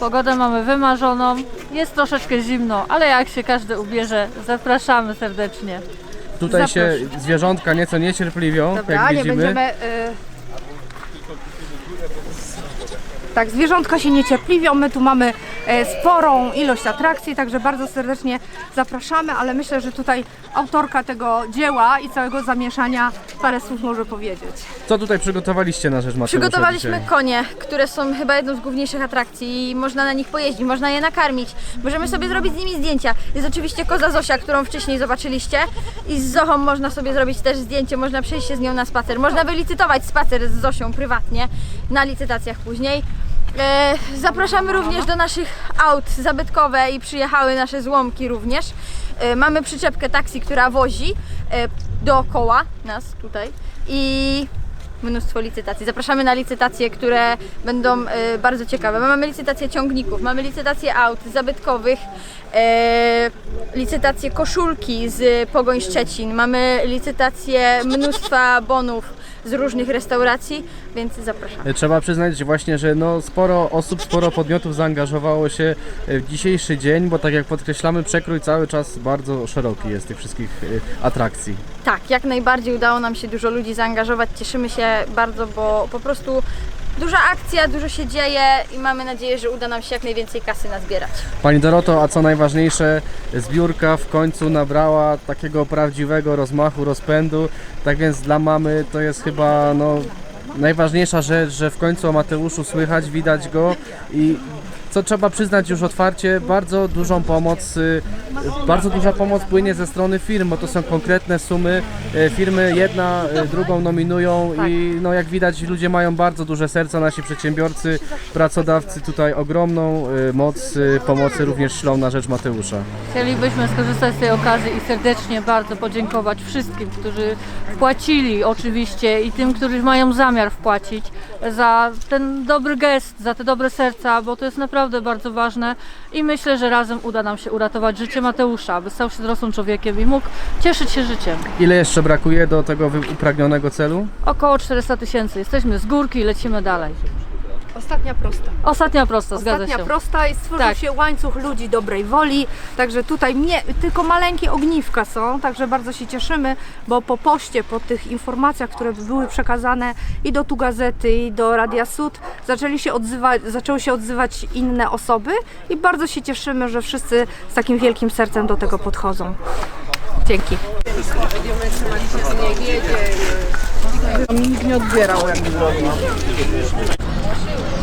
Pogodę mamy wymarzoną. Jest troszeczkę zimno, ale jak się każdy ubierze, zapraszamy serdecznie. Tutaj się zwierzątka nieco niecierpliwią, Dobra, jak nie widzimy. będziemy. Y... Tak, zwierzątka się niecierpliwią. My tu mamy e, sporą ilość atrakcji, także bardzo serdecznie zapraszamy, ale myślę, że tutaj autorka tego dzieła i całego zamieszania parę słów może powiedzieć. Co tutaj przygotowaliście na rzecz Mateusza Przygotowaliśmy dzisiaj? konie, które są chyba jedną z główniejszych atrakcji i można na nich pojeździć, można je nakarmić, możemy sobie zrobić z nimi zdjęcia. Jest oczywiście koza Zosia, którą wcześniej zobaczyliście i z Zochą można sobie zrobić też zdjęcie, można przejść się z nią na spacer, można wylicytować spacer z Zosią prywatnie na licytacjach później. E, zapraszamy również do naszych aut zabytkowe i przyjechały nasze złomki również. E, mamy przyczepkę taksi, która wozi e, dookoła nas tutaj i mnóstwo licytacji. Zapraszamy na licytacje, które będą e, bardzo ciekawe. My Mamy licytację ciągników, mamy licytację aut zabytkowych, e, licytację koszulki z Pogoń Szczecin, mamy licytację mnóstwa bonów z różnych restauracji, więc zapraszamy. Trzeba przyznać właśnie, że no sporo osób, sporo podmiotów zaangażowało się w dzisiejszy dzień, bo tak jak podkreślamy, przekrój cały czas bardzo szeroki jest tych wszystkich e, atrakcji. Tak, jak najbardziej udało nam się dużo ludzi zaangażować. Cieszymy się bardzo, bo po prostu duża akcja, dużo się dzieje i mamy nadzieję, że uda nam się jak najwięcej kasy nazbierać. Pani Doroto, a co najważniejsze, zbiórka w końcu nabrała takiego prawdziwego rozmachu, rozpędu. Tak więc dla mamy to jest chyba no, najważniejsza rzecz, że w końcu o Mateuszu słychać, widać go i co trzeba przyznać już otwarcie, bardzo dużą pomoc, y, bardzo duża pomoc płynie ze strony firm, bo to są konkretne sumy. Y, Firmy jedna y, drugą nominują i no jak widać ludzie mają bardzo duże serca, nasi przedsiębiorcy, pracodawcy tutaj ogromną y, moc pomocy również ślą na rzecz Mateusza. Chcielibyśmy skorzystać z tej okazji i serdecznie bardzo podziękować wszystkim, którzy wpłacili oczywiście i tym, którzy mają zamiar wpłacić za ten dobry gest, za te dobre serca, bo to jest naprawdę bardzo ważne i myślę, że razem uda nam się uratować życie Mateusza, aby stał się dorosłym człowiekiem i mógł cieszyć się życiem. Ile jeszcze brakuje do tego upragnionego celu? Około 400 tysięcy. Jesteśmy z górki i lecimy dalej. Ostatnia prosta. Ostatnia prosta, zgadza Ostatnia się. prosta i stworzył Tak. się łańcuch ludzi dobrej woli, także tutaj mnie, tylko maleńkie ogniwka są, także bardzo się cieszymy, bo po poście, po tych informacjach, które były przekazane i do Tu Gazety, i do Radia Sud, zaczęli się odzywać, zaczęły się odzywać inne osoby i bardzo się cieszymy, że wszyscy z takim wielkim sercem do tego podchodzą. Dzięki. Nikt nie odbierał jak shoot.